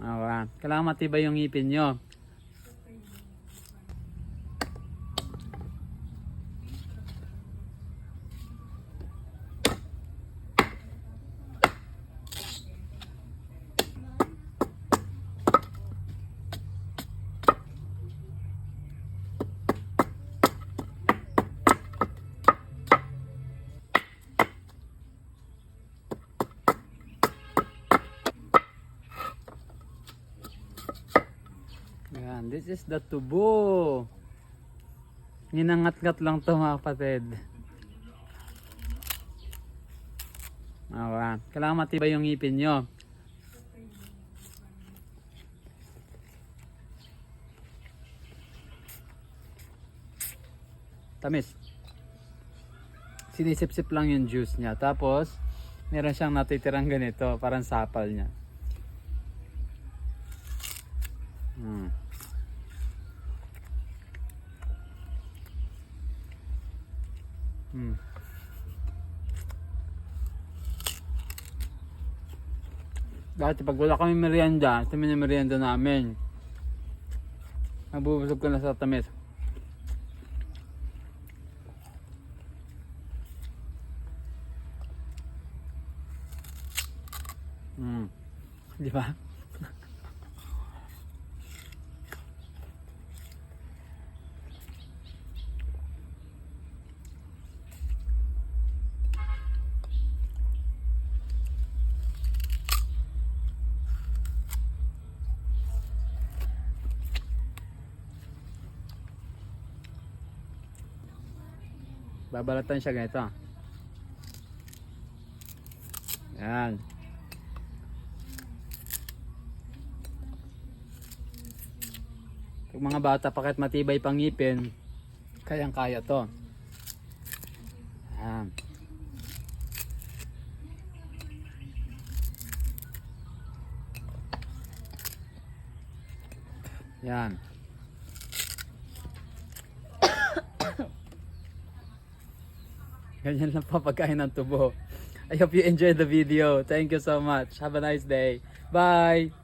Ayan. Kailangan matibay yung ngipin nyo. Ayan, this is the tubo. Ninangat-ngat lang to mga kapatid. Ayan. Kailangan matibay yung ngipin nyo. Tamis. Sinisip-sip lang yung juice niya. Tapos, meron siyang natitirang ganito. Parang sapal niya. Hmm. Hmm. Dati pag wala kami merienda, ito yung merienda namin. Nabubusog ko na sa tamis. Hmm. Di ba? Babalatan siya ganito. Yan. Pag mga bata pa kahit matibay pang kayang kaya to. Yan. Yan. Ganyan lang po pagkain ng tubo. I hope you enjoyed the video. Thank you so much. Have a nice day. Bye!